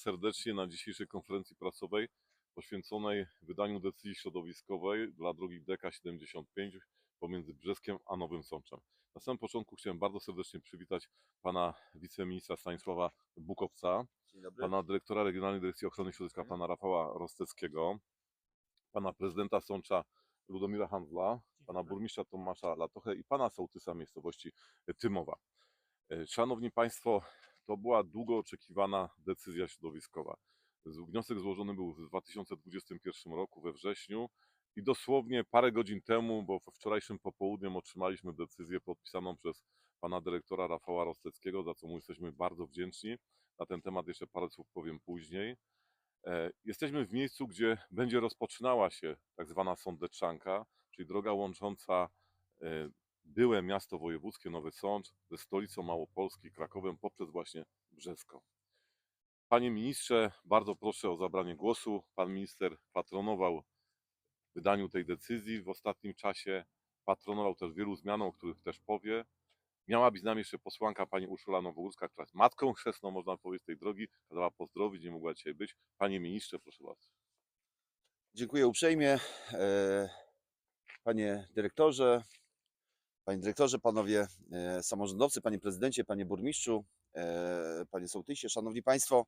serdecznie na dzisiejszej konferencji prasowej poświęconej wydaniu decyzji środowiskowej dla drogi DK75 pomiędzy Brzeskiem a Nowym Sączem. Na samym początku chciałem bardzo serdecznie przywitać pana wiceministra Stanisława Bukowca, pana dyrektora Regionalnej Dyrekcji Ochrony Środowiska, pana Rafała Rosteckiego, pana prezydenta Sącza Ludomira Handla, pana burmistrza Tomasza Latochę i pana sołtysa miejscowości Tymowa. E, Szanowni Państwo, to była długo oczekiwana decyzja środowiskowa. Wniosek złożony był w 2021 roku we wrześniu i dosłownie parę godzin temu, bo wczorajszym popołudniem otrzymaliśmy decyzję podpisaną przez pana dyrektora Rafała Rosteckiego, za co mu jesteśmy bardzo wdzięczni. Na ten temat jeszcze parę słów powiem później. E, Jesteśmy w miejscu, gdzie będzie rozpoczynała się tak zwana sądeczanka, czyli droga łącząca e, byłe miasto wojewódzkie Nowy Sącz ze stolicą Małopolski, Krakowem poprzez właśnie Brzesko. Panie ministrze, bardzo proszę o zabranie głosu. Pan minister patronował wydaniu tej decyzji w ostatnim czasie, patronował też wielu zmianom, o których też powie. Miała być z nami jeszcze posłanka pani Urszula Nowogórska, która jest matką chrzestną, można powiedzieć, tej drogi. Kazała pozdrowić, nie mogła dzisiaj być. Panie ministrze, proszę bardzo. Dziękuję uprzejmie. e, Panie dyrektorze, panie dyrektorze, panowie e, samorządowcy, panie prezydencie, panie burmistrzu, e, panie sołtysie, szanowni państwo.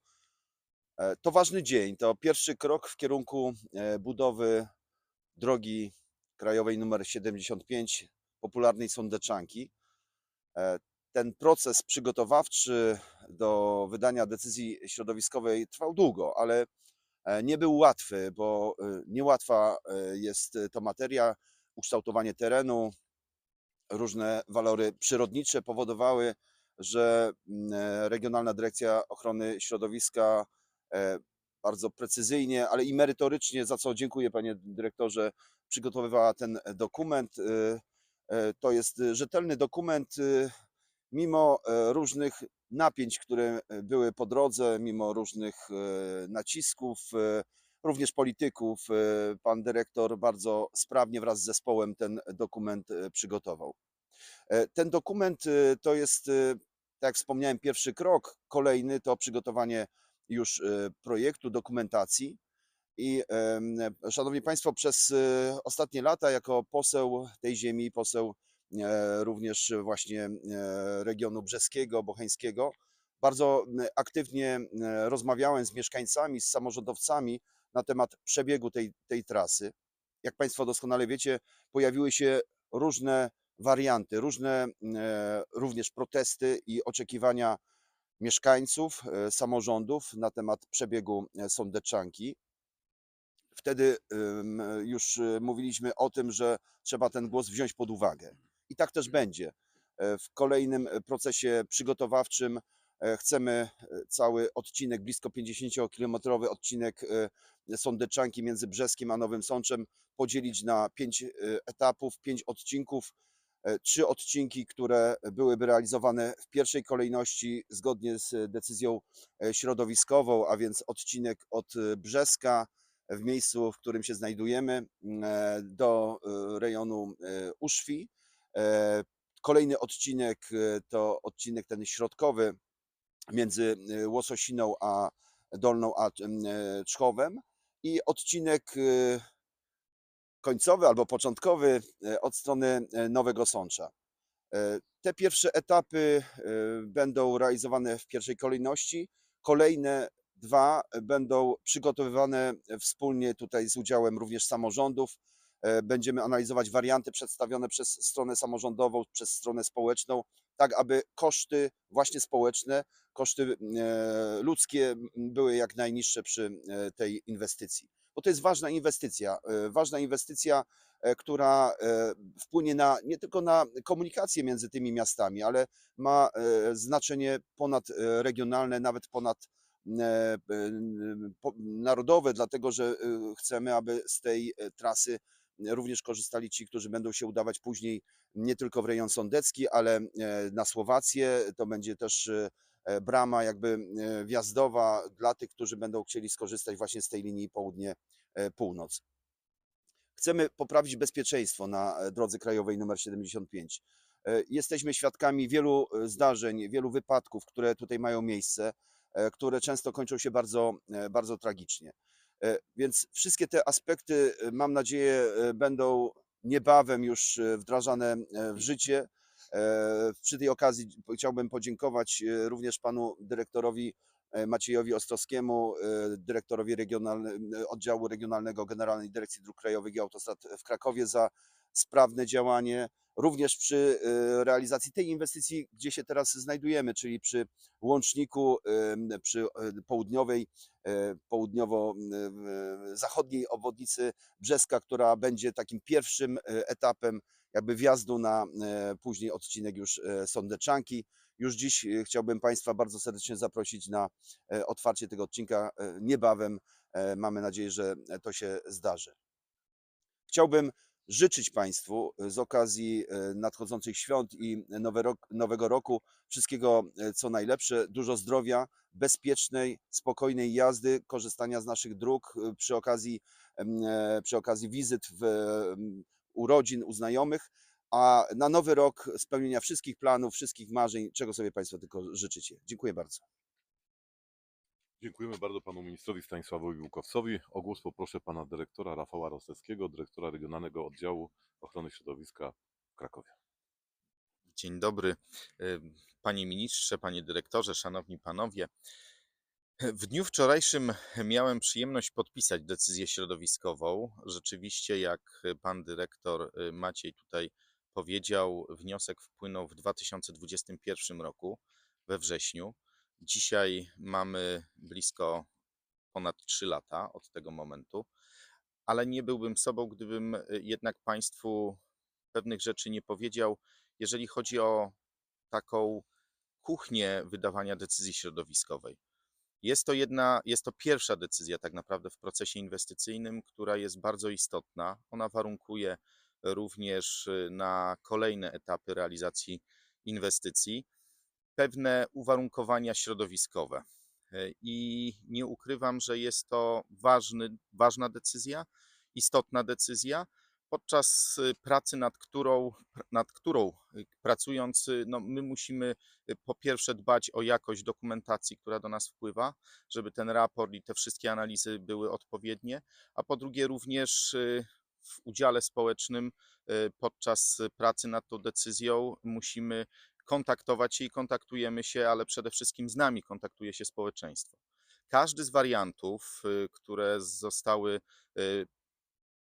E, To ważny dzień, to pierwszy krok w kierunku budowy drogi krajowej numer 75, popularnej Sądeczanki. Ten proces przygotowawczy do wydania decyzji środowiskowej trwał długo, ale nie był łatwy, bo niełatwa jest to materia, ukształtowanie terenu, różne walory przyrodnicze powodowały, że mm, e, Regionalna Dyrekcja Ochrony Środowiska e, bardzo precyzyjnie, ale i merytorycznie, za co dziękuję panie dyrektorze, przygotowywała ten dokument. E, e, To jest rzetelny dokument, e, mimo różnych napięć, które były po drodze, mimo różnych nacisków, również polityków. Pan dyrektor bardzo sprawnie wraz z zespołem ten dokument przygotował. E, Ten dokument e, to jest, e, tak jak wspomniałem, pierwszy krok. Kolejny to przygotowanie już e, projektu, dokumentacji. I szanowni państwo, przez ostatnie lata jako poseł tej ziemi, poseł e, również właśnie e, regionu brzeskiego, bocheńskiego, bardzo aktywnie rozmawiałem z mieszkańcami, z samorządowcami na temat przebiegu tej, tej trasy. Jak Państwo doskonale wiecie, pojawiły się różne warianty, różne e, również protesty i oczekiwania mieszkańców, e, samorządów na temat przebiegu e, Sądeczanki. Wtedy już mówiliśmy o tym, że trzeba ten głos wziąć pod uwagę. I tak też będzie. E, W kolejnym procesie przygotowawczym chcemy cały odcinek, blisko 50-kilometrowy odcinek Sądeczanki między Brzeskiem a Nowym Sączem podzielić na pięć etapów, pięć odcinków. E, Trzy odcinki, które byłyby realizowane w pierwszej kolejności zgodnie z decyzją e, środowiskową, a więc odcinek od e, Brzeska w miejscu, w którym się znajdujemy, mm, e, do e, rejonu e, Uszwi. E, Kolejny odcinek e, to odcinek ten środkowy między e, Łososiną a Dolną a em, e, Czchowem i odcinek e, końcowy albo początkowy e, od strony e, Nowego Sącza. E, Te pierwsze etapy będą realizowane w pierwszej kolejności. Kolejne dwa będą przygotowywane wspólnie tutaj z udziałem również samorządów. Będziemy analizować warianty przedstawione przez stronę samorządową, przez stronę społeczną, tak aby koszty właśnie społeczne, koszty ludzkie były jak najniższe przy tej inwestycji. Bo to jest ważna inwestycja, e, ważna inwestycja, e, która e, wpłynie na, nie tylko na komunikację między tymi miastami, ale ma znaczenie ponadregionalne, nawet ponad narodowe, dlatego że chcemy, aby z tej trasy również korzystali ci, którzy będą się udawać później nie tylko w rejon sądecki, ale na Słowację. To będzie też brama jakby e, wjazdowa dla tych, którzy będą chcieli skorzystać właśnie z tej linii południe-północ. Chcemy poprawić bezpieczeństwo na e, drodze krajowej nr 75. E, Jesteśmy świadkami wielu e, zdarzeń, wielu wypadków, które tutaj mają miejsce. e, które często kończą się bardzo, e, bardzo tragicznie. E, Więc wszystkie te aspekty, e, mam nadzieję, e, będą niebawem już e, wdrażane e, w życie. E, Przy tej okazji chciałbym podziękować e, również panu dyrektorowi e, Maciejowi Ostrowskiemu, dyrektorowi oddziału regionalnego Generalnej Dyrekcji Dróg Krajowych i Autostrad w Krakowie za sprawne działanie. Również przy realizacji tej inwestycji, gdzie się teraz znajdujemy, czyli przy łączniku przy południowej, południowo-zachodniej obwodnicy Brzeska, która będzie takim pierwszym etapem jakby wjazdu na e, później odcinek już e, Sądeczanki. Już dziś e, chciałbym Państwa bardzo serdecznie zaprosić na otwarcie tego odcinka niebawem. Mamy nadzieję, że to się zdarzy. Chciałbym życzyć Państwu z okazji nadchodzących świąt i nowego roku wszystkiego co najlepsze, dużo zdrowia, bezpiecznej, spokojnej jazdy, korzystania z naszych dróg przy okazji, przy okazji wizyt w, urodzin u znajomych, a na nowy rok spełnienia wszystkich planów, wszystkich marzeń, czego sobie Państwo tylko życzycie. Dziękuję bardzo. Dziękujemy bardzo panu ministrowi Stanisławowi Łukowcowi. O głos poproszę pana dyrektora Rafała Rosteckiego, dyrektora Regionalnego Oddziału Ochrony Środowiska w Krakowie. Dzień dobry, panie ministrze, panie dyrektorze, szanowni panowie. W dniu wczorajszym miałem przyjemność podpisać decyzję środowiskową. Rzeczywiście, jak pan dyrektor y, Maciej tutaj powiedział, wniosek wpłynął w 2021 roku, we wrześniu. Dzisiaj mamy blisko ponad 3 lata od tego momentu, ale nie byłbym sobą, gdybym y, jednak państwu pewnych rzeczy nie powiedział, jeżeli chodzi o taką kuchnię wydawania decyzji środowiskowej. Jest to jedna, jest to pierwsza decyzja tak naprawdę w procesie inwestycyjnym, która jest bardzo istotna. Ona warunkuje również y, na kolejne etapy realizacji inwestycji pewne uwarunkowania środowiskowe. Y, I nie ukrywam, że jest to ważny, ważna decyzja, istotna decyzja, podczas y, pracy, nad którą, nad którą y, pracując, y, no, my musimy po pierwsze dbać o jakość dokumentacji, która do nas wpływa, żeby ten raport i te wszystkie analizy były odpowiednie, a po drugie również w udziale społecznym podczas pracy nad tą decyzją musimy kontaktować się i kontaktujemy się, ale przede wszystkim z nami kontaktuje się społeczeństwo. Każdy z wariantów, które zostały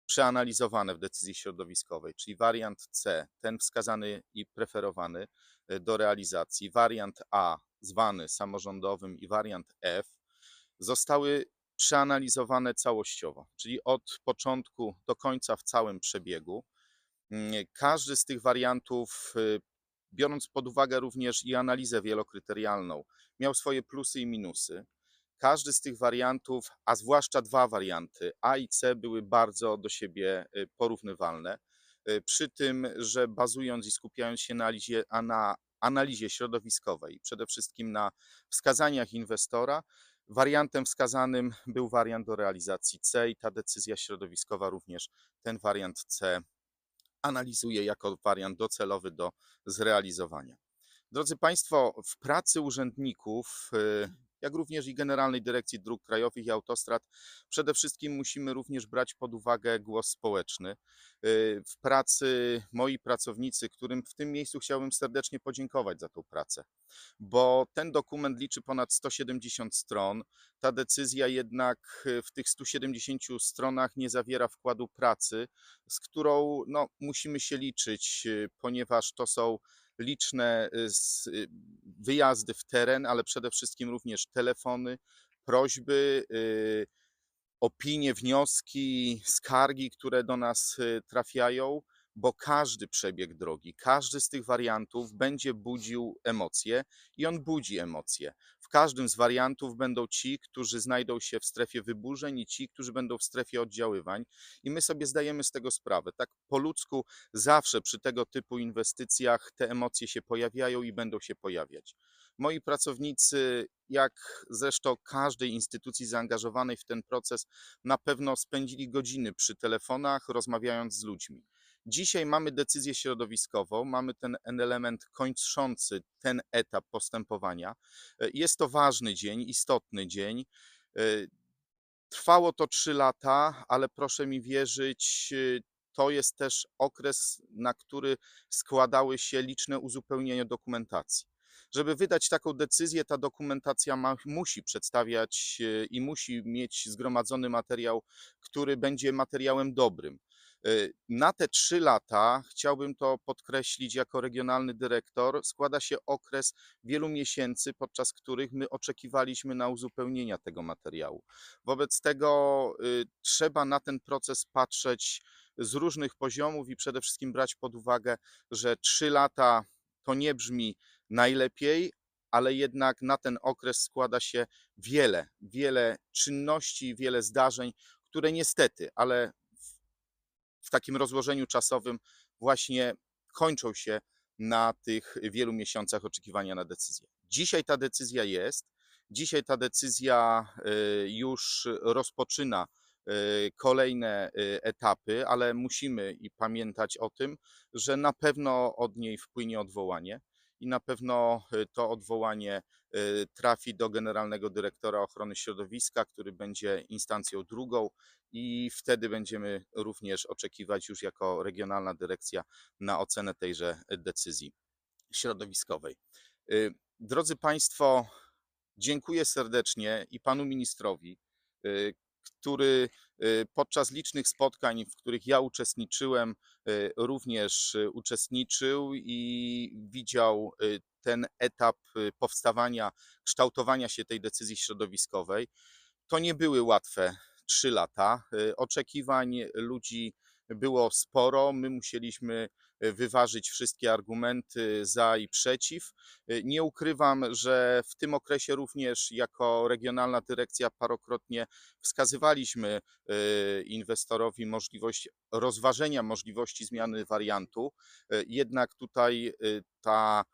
przeanalizowane w decyzji środowiskowej, czyli wariant C, ten wskazany i preferowany y, do realizacji, wariant A, zwany samorządowym, i wariant F, zostały przeanalizowane całościowo, czyli od początku do końca w całym przebiegu. Mm, Każdy z tych wariantów, y, biorąc pod uwagę również i analizę wielokryterialną, miał swoje plusy i minusy. Każdy z tych wariantów, a zwłaszcza dwa warianty, A i C, były bardzo do siebie y, porównywalne. Y, Przy tym, że bazując i skupiając się na analizie, na analizie środowiskowej, przede wszystkim na wskazaniach inwestora, wariantem wskazanym był wariant do realizacji C i ta decyzja środowiskowa również ten wariant C analizuje jako wariant docelowy do zrealizowania. Drodzy Państwo, w pracy urzędników, y, jak również i Generalnej Dyrekcji Dróg Krajowych i Autostrad, przede wszystkim musimy również brać pod uwagę głos społeczny. Y, W pracy moi pracownicy, którym w tym miejscu chciałbym serdecznie podziękować za tą pracę, bo ten dokument liczy ponad 170 stron. Ta decyzja jednak y, w tych 170 stronach nie zawiera wkładu pracy, z którą no, musimy się liczyć, y, ponieważ to są liczne y, y, wyjazdy w teren, ale przede wszystkim również telefony, prośby, y, opinie, wnioski, skargi, które do nas trafiają, bo każdy przebieg drogi, każdy z tych wariantów będzie budził emocje i on budzi emocje. W każdym z wariantów będą ci, którzy znajdą się w strefie wyburzeń i ci, którzy będą w strefie oddziaływań i my sobie zdajemy z tego sprawę. Tak po ludzku zawsze przy tego typu inwestycjach te emocje się pojawiają i będą się pojawiać. Moi pracownicy, jak zresztą każdej instytucji zaangażowanej w ten proces, na pewno spędzili godziny przy telefonach, rozmawiając z ludźmi. Dzisiaj mamy decyzję środowiskową, mamy ten element kończący ten etap postępowania. E, Jest to ważny dzień, istotny dzień. E, Trwało to 3 lata, ale proszę mi wierzyć, y, to jest też okres, na który składały się liczne uzupełnienia dokumentacji. Żeby wydać taką decyzję, ta dokumentacja ma, musi przedstawiać i musi mieć zgromadzony materiał, który będzie materiałem dobrym. Y, Na te trzy lata, chciałbym to podkreślić jako regionalny dyrektor, składa się okres wielu miesięcy, podczas których my oczekiwaliśmy na uzupełnienia tego materiału. Wobec tego y, trzeba na ten proces patrzeć z różnych poziomów i przede wszystkim brać pod uwagę, że trzy lata to nie brzmi najlepiej, ale jednak na ten okres składa się wiele, wiele czynności, wiele zdarzeń, które niestety, ale w, takim rozłożeniu czasowym właśnie kończą się na tych wielu miesiącach oczekiwania na decyzję. Dzisiaj ta decyzja jest. Dzisiaj ta decyzja y, już rozpoczyna y, kolejne y, etapy, ale musimy i pamiętać o tym, że na pewno od niej wpłynie odwołanie i na pewno y, to odwołanie y, trafi do Generalnego Dyrektora Ochrony Środowiska, który będzie instancją drugą i wtedy będziemy również oczekiwać już jako regionalna dyrekcja na ocenę tejże decyzji środowiskowej. Y, Drodzy Państwo, dziękuję serdecznie i panu ministrowi, który y, podczas licznych spotkań, w których ja uczestniczyłem, y, również y, uczestniczył i widział ten etap powstawania, kształtowania się tej decyzji środowiskowej. To nie były łatwe trzy lata. Y, Oczekiwań ludzi było sporo. My musieliśmy y, wyważyć wszystkie argumenty za i przeciw. Y, Nie ukrywam, że w tym okresie również jako regionalna dyrekcja parokrotnie wskazywaliśmy inwestorowi możliwość rozważenia możliwości zmiany wariantu. Jednak tutaj ta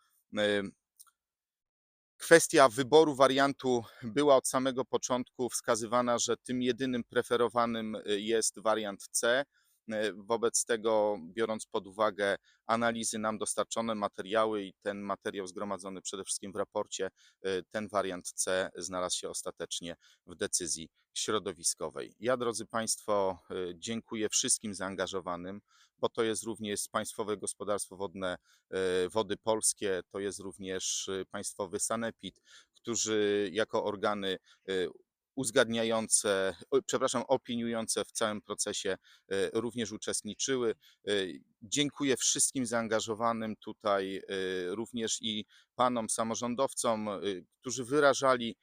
kwestia wyboru wariantu była od samego początku wskazywana, że tym jedynym preferowanym y, jest wariant C. Y, Wobec tego, biorąc pod uwagę analizy nam dostarczone, materiały i ten materiał zgromadzony przede wszystkim w raporcie, y, ten wariant C znalazł się ostatecznie w decyzji środowiskowej. Ja, drodzy Państwo, y, dziękuję wszystkim zaangażowanym, bo to jest również Państwowe Gospodarstwo Wodne Wody Polskie, to jest również Państwowy Sanepid, którzy jako organy uzgadniające, przepraszam, opiniujące w całym procesie y, również uczestniczyły. Y, Dziękuję wszystkim zaangażowanym tutaj, y, również i panom samorządowcom, którzy wyrażali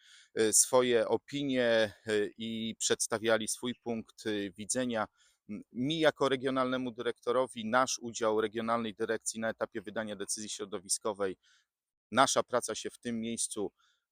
swoje opinie i przedstawiali swój punkt widzenia. Mi, jako regionalnemu dyrektorowi, nasz udział regionalnej dyrekcji na etapie wydania decyzji środowiskowej, nasza praca się w tym miejscu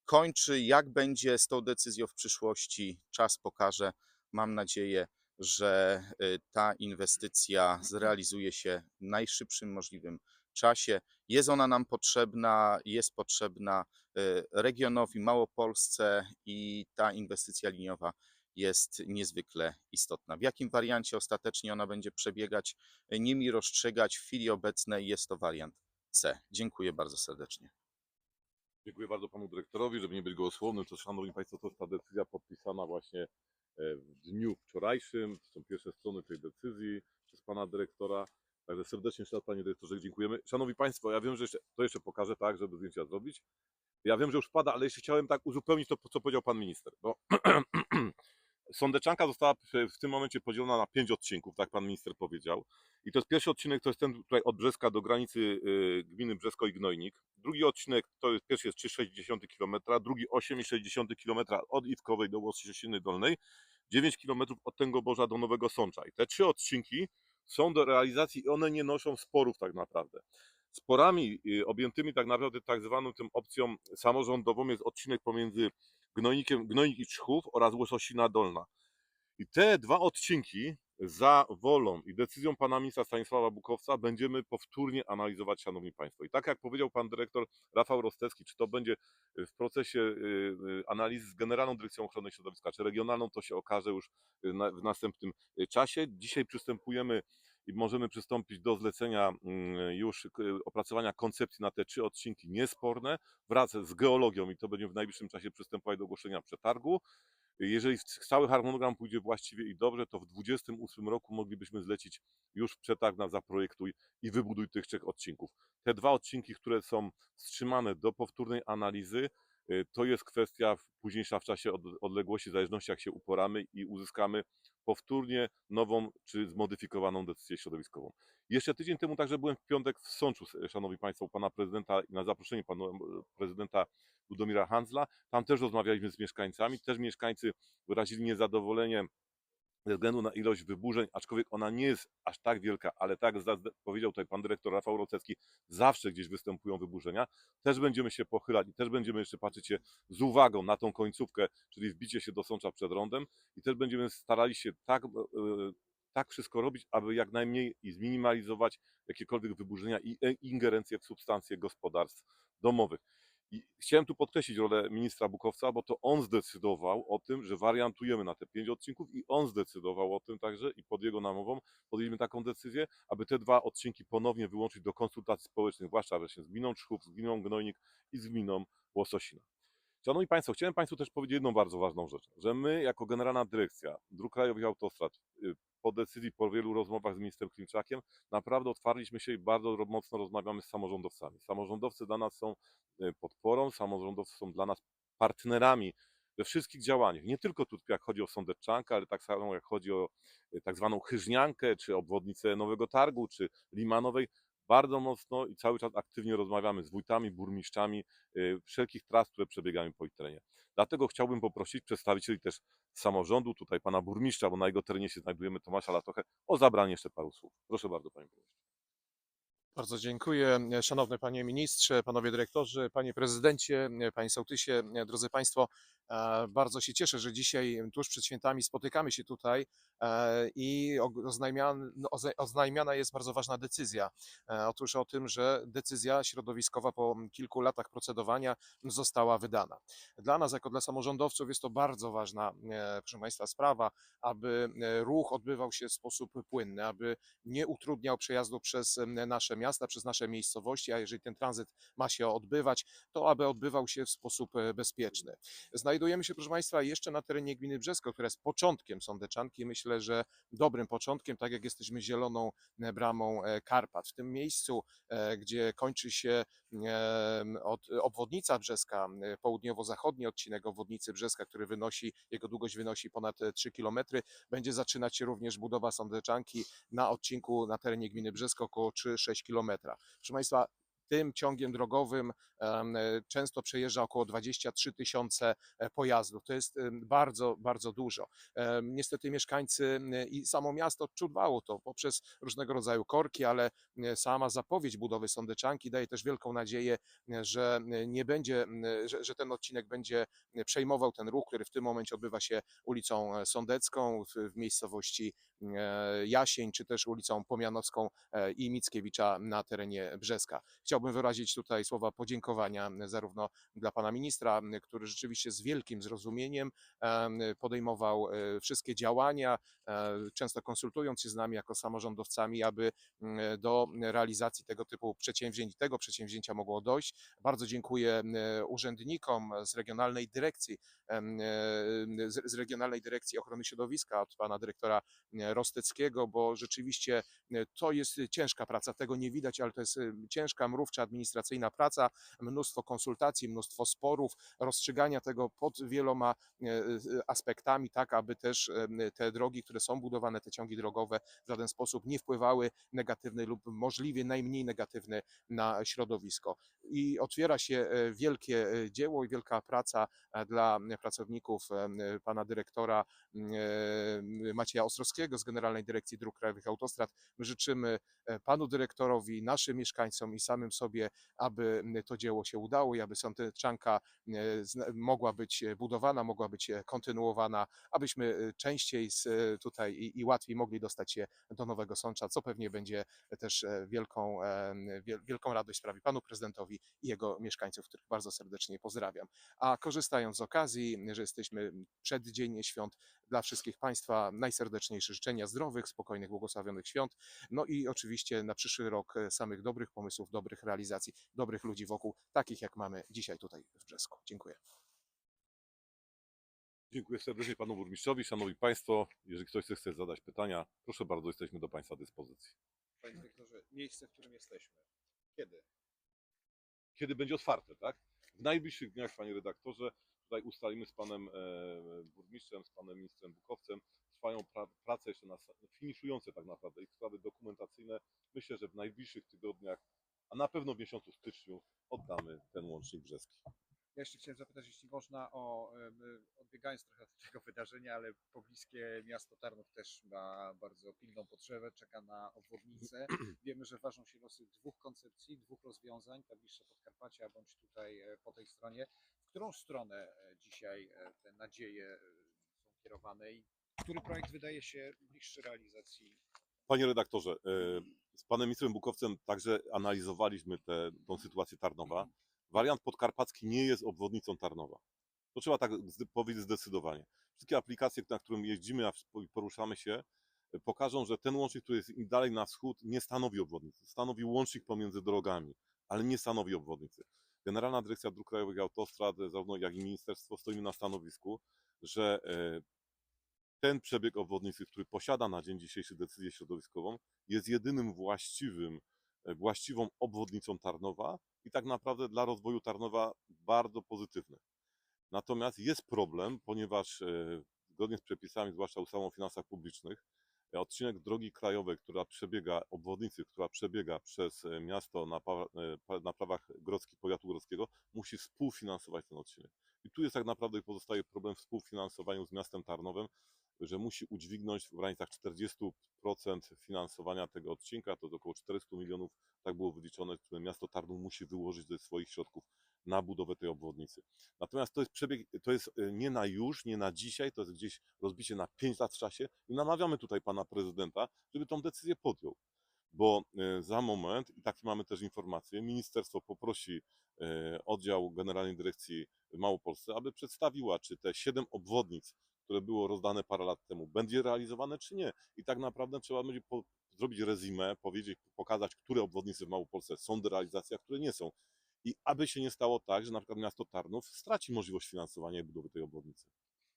kończy. Jak będzie z tą decyzją w przyszłości, czas pokaże. Mam nadzieję, że y, ta inwestycja zrealizuje się w najszybszym możliwym czasie. Jest ona nam potrzebna, jest potrzebna y, regionowi Małopolsce i ta inwestycja liniowa jest niezwykle istotna. W jakim wariancie ostatecznie ona będzie przebiegać, y, nie mi rozstrzygać. W chwili obecnej jest to wariant C. Dziękuję bardzo serdecznie. Dziękuję bardzo panu dyrektorowi, żeby nie być gołosłownym. To szanowni państwo, to jest ta decyzja podpisana właśnie e, w dniu wczorajszym. To są pierwsze strony tej decyzji przez pana dyrektora. Także serdecznie jeszcze raz panie dyrektorze dziękujemy. Szanowni państwo, ja wiem, że jeszcze, to jeszcze pokażę tak, żeby zdjęcia zrobić. Ja wiem, że już pada, ale jeszcze chciałem tak uzupełnić to, co powiedział pan minister. Bo Sądeczanka została w- tym momencie podzielona na pięć odcinków, tak pan minister powiedział. I to jest pierwszy odcinek, to jest ten tutaj od Brzeska do granicy y, gminy Brzesko i Gnojnik. Drugi odcinek to jest pierwszy jest 3,6 km, drugi 8,6 km od Iwkowej do Łoszyciny Dolnej, 9 km od Tęgoborza do Nowego Sącza. I te trzy odcinki są do realizacji i one nie noszą sporów tak naprawdę. Sporami y, objętymi tak naprawdę tak zwaną tym opcją samorządową jest odcinek pomiędzy Gnojnikiem, Gnojnik i Czchów oraz Łososina Dolna. I te dwa odcinki za wolą i decyzją pana ministra Stanisława Bukowca będziemy powtórnie analizować, szanowni państwo. I tak jak powiedział pan dyrektor Rafał Rostecki, czy to będzie w procesie y, y, analizy z Generalną Dyrekcją Ochrony Środowiska, czy regionalną, to się okaże już y, w następnym y, czasie. Dzisiaj przystępujemy i możemy przystąpić do zlecenia mm, już opracowania koncepcji na te trzy odcinki niesporne wraz z geologią i to będziemy w najbliższym czasie przystępować do ogłoszenia przetargu. Jeżeli cały harmonogram pójdzie właściwie i dobrze, to w 2028 roku moglibyśmy zlecić już przetarg na zaprojektuj i wybuduj tych trzech odcinków. Te dwa odcinki, które są wstrzymane do powtórnej analizy, to jest kwestia późniejsza w czasie od, odległości, w zależności jak się uporamy i uzyskamy powtórnie nową czy zmodyfikowaną decyzję środowiskową. Jeszcze tydzień temu także byłem w piątek w Sączu, szanowni państwo, u pana prezydenta i na zaproszenie pana prezydenta Ludomira Handzla. Tam też rozmawialiśmy z mieszkańcami, też mieszkańcy wyrazili niezadowolenie ze względu na ilość wyburzeń, aczkolwiek ona nie jest aż tak wielka, ale tak powiedział tutaj pan dyrektor Rafał Rocecki, zawsze gdzieś występują wyburzenia. Też będziemy się pochylać i też będziemy jeszcze patrzeć się z uwagą na tą końcówkę, czyli wbicie się do sącza przed rondem i też będziemy starali się tak, e, tak wszystko robić, aby jak najmniej i zminimalizować jakiekolwiek wyburzenia i e, ingerencje w substancje gospodarstw domowych. I chciałem tu podkreślić rolę ministra Bukowca, bo to on zdecydował o tym, że wariantujemy na te pięć odcinków i on zdecydował o tym także i pod jego namową podjęliśmy taką decyzję, aby te dwa odcinki ponownie wyłączyć do konsultacji społecznych, zwłaszcza właśnie z gminą Czchów, z gminą Gnojnik i z gminą Łososina. Szanowni Państwo, chciałem Państwu też powiedzieć jedną bardzo ważną rzecz, że my jako Generalna Dyrekcja Dróg Krajowych i Autostrad y, po decyzji, po wielu rozmowach z ministrem Klimczakiem, naprawdę otwarliśmy się i bardzo mocno rozmawiamy z samorządowcami. Samorządowcy dla nas są y, podporą, samorządowcy są dla nas partnerami we wszystkich działaniach. Nie tylko tu, jak chodzi o Sądeczczankę, ale tak samo jak chodzi o y, tak zwaną Chyżniankę, czy obwodnicę Nowego Targu, czy Limanowej. Bardzo mocno i cały czas aktywnie rozmawiamy z wójtami, burmistrzami y, wszelkich tras, które przebiegają po ich terenie. Dlatego chciałbym poprosić przedstawicieli też samorządu, tutaj pana burmistrza, bo na jego terenie się znajdujemy, Tomasza Latochę, o zabranie jeszcze paru słów. Proszę bardzo, panie burmistrzu. Bardzo dziękuję. Szanowny panie ministrze, panowie dyrektorzy, panie prezydencie, panie sołtysie, drodzy państwo, e, bardzo się cieszę, że dzisiaj tuż przed świętami spotykamy się tutaj e, i no, oznajmiana jest bardzo ważna decyzja. E, Otóż o tym, że decyzja środowiskowa po kilku latach procedowania została wydana. Dla nas, jako dla samorządowców, jest to bardzo ważna, proszę państwa, sprawa, aby ruch odbywał się w sposób płynny, aby nie utrudniał przejazdu przez nasze miasta, przez nasze miejscowości, a jeżeli ten tranzyt ma się odbywać, to aby odbywał się w sposób e, bezpieczny. Znajdujemy się, proszę Państwa, jeszcze na terenie gminy Brzesko, która jest początkiem Sądeczanki. Myślę, że dobrym początkiem, tak jak jesteśmy zieloną e, bramą e, Karpat. W tym miejscu, gdzie kończy się od, obwodnica Brzeska, e, południowo-zachodni odcinek obwodnicy Brzeska, który wynosi, jego długość wynosi ponad e, 3 km, będzie zaczynać się również budowa Sądeczanki na odcinku na terenie gminy Brzesko około 3-6 km. Proszę Państwa, tym ciągiem drogowym e, często przejeżdża około 23 tysiące e, pojazdów. To jest bardzo, bardzo dużo. Niestety mieszkańcy i samo miasto odczuwało to poprzez różnego rodzaju korki, ale sama zapowiedź budowy Sądeczanki daje też wielką nadzieję, że nie będzie, że, że ten odcinek będzie przejmował ten ruch, który w tym momencie odbywa się ulicą e, Sądecką w, w miejscowości Jasień, czy też ulicą Pomianowską e, i Mickiewicza na terenie Brzeska. Chciałbym wyrazić tutaj słowa podziękowania m, zarówno dla pana ministra, który rzeczywiście z wielkim zrozumieniem em, podejmował e, wszystkie działania, e, często konsultując się z nami jako samorządowcami, aby do realizacji tego typu przedsięwzięć, tego przedsięwzięcia mogło dojść. Bardzo dziękuję urzędnikom z Regionalnej Dyrekcji, e, z Regionalnej Dyrekcji Ochrony Środowiska od pana dyrektora e, Rosteckiego, bo rzeczywiście e, to jest ciężka praca, tego nie widać, ale to jest e, ciężka, mrówcza, administracyjna praca, mnóstwo konsultacji, mnóstwo sporów, rozstrzygania tego pod wieloma e, aspektami, tak aby też te drogi, które są budowane, te ciągi drogowe w żaden sposób nie wpływały negatywny lub możliwie najmniej negatywny na środowisko. I otwiera się wielkie dzieło i wielka praca dla pracowników pana dyrektora Macieja Ostrowskiego z Generalnej Dyrekcji Dróg Krajowych Autostrad. My życzymy e, panu dyrektorowi, naszym mieszkańcom i samym sobie, aby to dzieło się udało i aby Sądeczanka e, mogła być e, budowana, mogła być kontynuowana, abyśmy częściej tutaj i, i łatwiej mogli dostać się do Nowego Sącza, co pewnie będzie też wielką, wiel- wielką radość sprawi panu prezydentowi i jego mieszkańców, których bardzo serdecznie pozdrawiam. A korzystając z okazji, że jesteśmy przed dzień świąt, Dla wszystkich Państwa najserdeczniejsze życzenia zdrowych, spokojnych, błogosławionych świąt. No i oczywiście na przyszły rok e, samych dobrych pomysłów, dobrych realizacji, dobrych ludzi wokół, takich jak mamy dzisiaj tutaj w Brzesku. Dziękuję. Dziękuję serdecznie panu burmistrzowi. Szanowni państwo, jeżeli ktoś chce zadać pytania, proszę bardzo, jesteśmy do państwa dyspozycji. Panie dyrektorze, miejsce, w którym jesteśmy. Kiedy? Kiedy będzie otwarte, tak? W najbliższych dniach, panie redaktorze, tutaj ustalimy z panem e, burmistrzem, z panem ministrem Bukowcem, trwają pra, prace jeszcze na, finiszujące tak naprawdę i sprawy dokumentacyjne. Myślę, że w najbliższych tygodniach, a na pewno w miesiącu styczniu oddamy ten łącznik brzeski. Ja jeszcze chciałem zapytać, jeśli można, o, em, odbiegając trochę od tego wydarzenia, ale pobliskie miasto Tarnów też ma bardzo pilną potrzebę, czeka na obwodnicę. Wiemy, że ważą się losy dwóch koncepcji, dwóch rozwiązań, ta bliższa Podkarpacia bądź tutaj e, po tej stronie. W którą stronę e, dzisiaj e, te nadzieje e, są kierowane i który projekt wydaje się bliższy realizacji? Panie redaktorze, e, z panem ministrem Bukowcem także analizowaliśmy tę tą sytuację Tarnowa. Wariant podkarpacki nie jest obwodnicą Tarnowa. To trzeba tak powiedzieć zdecydowanie. Wszystkie aplikacje, na którym jeździmy a poruszamy się, pokażą, że ten łącznik, który jest dalej na wschód, nie stanowi obwodnicy. Stanowi łącznik pomiędzy drogami, ale nie stanowi obwodnicy. Generalna Dyrekcja Dróg Krajowych i Autostrad, e, zarówno jak i ministerstwo, stoimy na stanowisku, że e, ten przebieg obwodnicy, który posiada na dzień dzisiejszy decyzję środowiskową, jest jedynym właściwym, e, właściwą obwodnicą Tarnowa i tak naprawdę dla rozwoju Tarnowa bardzo pozytywny. Natomiast jest problem, ponieważ zgodnie z przepisami, zwłaszcza ustawą o finansach publicznych, odcinek drogi krajowej, która przebiega, obwodnicy, która przebiega przez e, miasto na, e, na prawach grodzkich, powiatu grodzkiego, musi współfinansować ten odcinek. I tu jest tak naprawdę pozostaje problem w współfinansowaniu z miastem Tarnowem, że musi udźwignąć w granicach 40% finansowania tego odcinka, to około 400 milionów, tak było wyliczone, które miasto Tarnów musi wyłożyć ze swoich środków na budowę tej obwodnicy. Natomiast to jest przebieg, to jest e, nie na już, nie na dzisiaj, to jest gdzieś rozbicie na 5 lat w czasie i namawiamy tutaj pana prezydenta, żeby tą decyzję podjął. Bo e, za moment, i takie mamy też informacje, ministerstwo poprosi e, oddział Generalnej Dyrekcji Małopolsce, aby przedstawiła, czy te 7 obwodnic, które było rozdane parę lat temu, będzie realizowane czy nie. I tak naprawdę trzeba będzie po, zrobić rezimę, powiedzieć, pokazać, które obwodnice w Małopolsce są do realizacji, a które nie są. I aby się nie stało tak, że na przykład miasto Tarnów straci możliwość finansowania i budowy tej obwodnicy.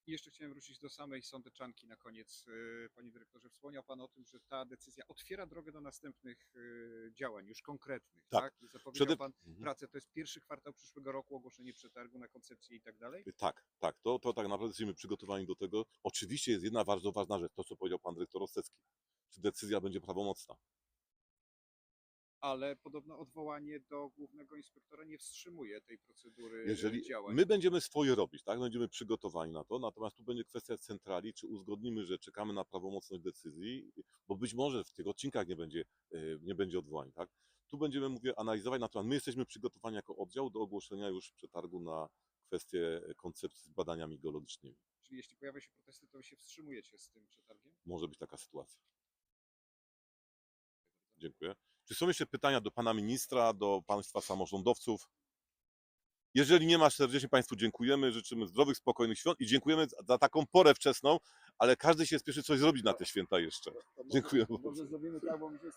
I jeszcze chciałem wrócić do samej sądeczanki na koniec. E, Panie dyrektorze, wspomniał Pan o tym, że ta decyzja otwiera drogę do następnych e, działań, już konkretnych, Tak. tak? I zapowiedział Przede- Pan Mhm. pracę, to jest pierwszy kwartał przyszłego roku, ogłoszenie przetargu na koncepcję i tak dalej? Tak, tak, to, to tak naprawdę jesteśmy przygotowani do tego. Oczywiście jest jedna bardzo ważna rzecz, to co powiedział pan dyrektor Ostecki. Czy decyzja będzie prawomocna? Ale podobno odwołanie do głównego inspektora nie wstrzymuje tej procedury e, Jeżeli działań. my będziemy swoje robić, tak, będziemy przygotowani na to, natomiast tu będzie kwestia centrali, czy uzgodnimy, że czekamy na prawomocność decyzji, bo być może w tych odcinkach nie będzie, e, nie będzie odwołań, tak. Tu będziemy, mówię, analizować, natomiast my jesteśmy przygotowani jako oddział do ogłoszenia już przetargu na kwestię koncepcji z badaniami geologicznymi. Czyli jeśli pojawią się protesty, to Wy się wstrzymujecie z tym przetargiem? Może być taka sytuacja. Dziękuję. Czy są jeszcze pytania do pana ministra, do państwa samorządowców? Jeżeli nie ma, serdecznie Państwu dziękujemy, życzymy zdrowych, spokojnych świąt i dziękujemy za- taką porę wczesną, ale każdy się spieszy coś zrobić na te święta jeszcze. Dziękuję bardzo. zrobimy tak, bo mi się